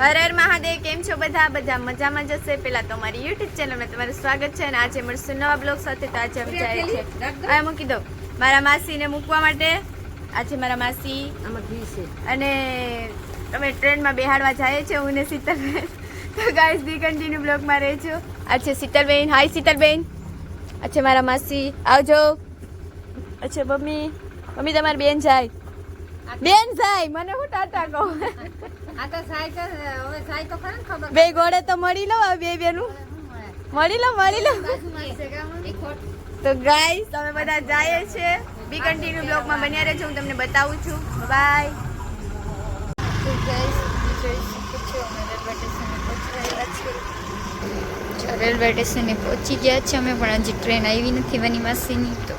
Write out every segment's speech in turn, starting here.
હર હર મહાદેવ કેમ છો બધા? બધા મજામાં જશે પેલા તો મારી યુટ્યુબ ચેનલમાં તમારું સ્વાગત છે અને આજે મળશું નવા બ્લોગ સાથે. તો આજે અમે જાય છે. હવે મૂકી દો. મારા માસીને મૂકવા માટે. આજે મારા માસી છે. અને અમે ટ્રેનમાં બેહાડવા જઈએ છીએ હું ને શીતલબેન. તો ગાઈસ દી કન્ટિન્યુ બ્લોગમાં રહેજો આજે શીતલબેન. હાય શીતલબેન. અચ્છા મારા માસી. આવજો. અચ્છા મમ્મી. મમ્મી તમારી બેન જાય. બેન જાય મને હું ટાટા કહું? આ તો સાયકલ હવે સાયકલ ખરે ને ખબર બે ગોળે તો મળી લો આ બે બેનું. મળી લો મળી લો. તો ગાઈસ અમે બધા જઈએ છે બી કન્ટિન્યુ બ્લોગમાં બન્યા રહેજો હું તમને બતાવું છું. બાય તો ગાઈસ જોઈ શકો છો અમે રેલવે સ્ટેશને પહોંચી રહ્યા છીએ રેલવે સ્ટેશને પહોંચી ગયા છે અમે પણ હજી ટ્રેન આવી નથી વાની માસીની તો.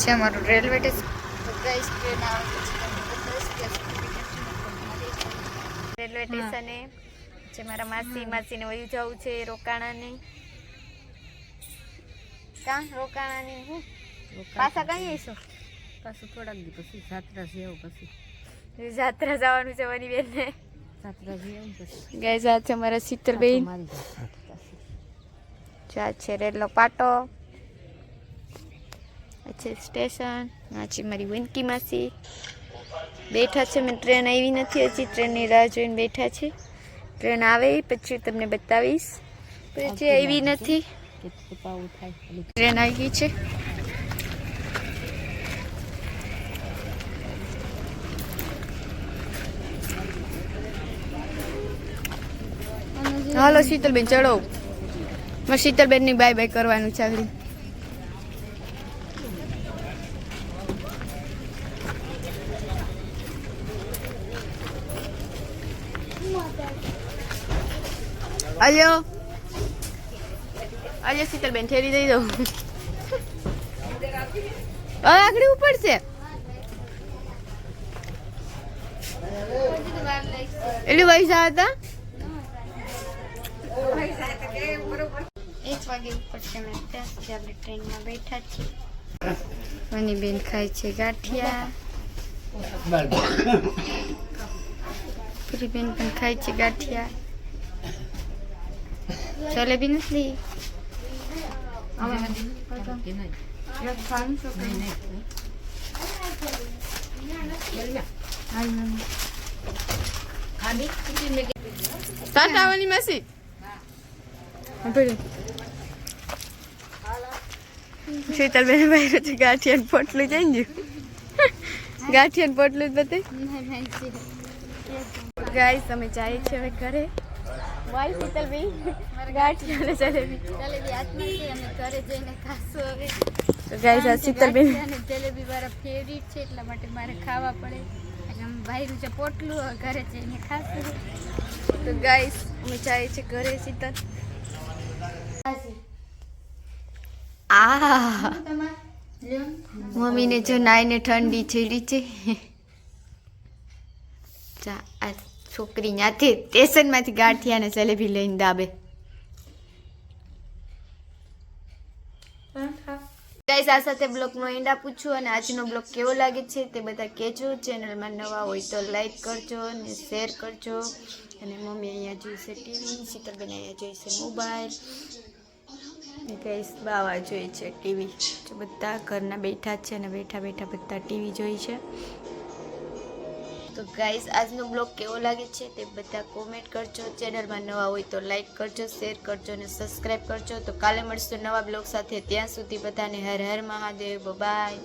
છે અમારું રેલવે સ્ટેશન ટ્રેન આવે રેલવે સ્ટેશને જે મારા માસી માસીને વયું જવું છે રોકાણાની. કાં? રોકાણાની હું? પાછા કઈ આવીશું? પાછું થોડાક દી પછી જાત્રા જેવું પછી. જાત્રા જવાનું છે મારી બેનને. સાતરા છે એવું પછી. ગાય જા છે મારા શીતલબેન બેન ચા છે રેલનો પાટો. આ છે સ્ટેશન આ મારી વિનકી માસી. બેઠા છે મેં ટ્રેન આવી નથી હજી ટ્રેનની રાહ જોઈને બેઠા છે. ટ્રેન આવે પછી તમને બતાવીશ. પછી આવી નથી. ટ્રેન આવી ગઈ છે. હાલો શીતલબેન ચડો મારે શીતલબેનની બાય બાય કરવાનું છે આગળ. અલ્યો અલ્યો શીતલબેન ઠેરી દઈ દઉં આગળ ઉપર છે એટલી પૈસા હતા એક વાગે ઉપર છે મેં ત્યાં આપણે ટ્રેનમાં બેઠા છીએ મની બેન ખાય છે ગાંઠિયા પૂરી બેન પણ ખાય છે ગાંઠિયા. જલેબી નથી. ટાટાવાની માસી. શીતલબેન બહાર છે ગાંઠિયા પોટલું જઈ ગયું. ગાંઠિયા પોટલું જ બતાવી ગાઈસ અમે જાય છે હવે ઘરે. વાય શીતલબેન ગાંઠિયા ને જલેબી. જલેબી હાથમાં છે અમે ઘરે જઈને ખાશું હવે. તો ગાઈસ આ શીતલબેન અને જલેબી મારા ફેવરિટ છે એટલા માટે મારે ખાવા પડે. એટલે અમે ભાઈનું જે પોટલું ઘરે જઈને ખાશું. તો ગાઈસ અમે જાય છે ઘરે શીતલ આ. મમ્મીને જો નાઈને ઠંડી છેડી છે. ચા આ છોકરી ત્યાંથી સ્ટેશનમાંથી ગાંઠિયા અને જલેબી લઈને દાબે ગાઈસ આ સાથે બ્લોગનો એન્ડ આપું છું અને આજનો બ્લોગ કેવો લાગે છે તે બધા કહેજો. ચેનલમાં નવા હોય તો લાઈક કરજો અને શેર કરજો. અને મમ્મી અહીંયા જોઈશે ટીવી શીતલબેન અહીંયા જોઈશે મોબાઈલ ગાઈસ બાવા જોઈ છે ટીવી બધા ઘરના બેઠા છે અને બેઠા બેઠા બધા ટીવી જોઈ છે. તો ગાઈઝ આજનો બ્લોગ કેવો લાગે છે તે બધા કોમેન્ટ કરજો. ચેનલમાં નવા હોય તો લાઈક કરજો શેર કરજો અને સબસ્ક્રાઈબ કરજો. તો કાલે મળશું નવા બ્લોગ સાથે. ત્યાં સુધી બધાને હર હર મહાદેવ. બાય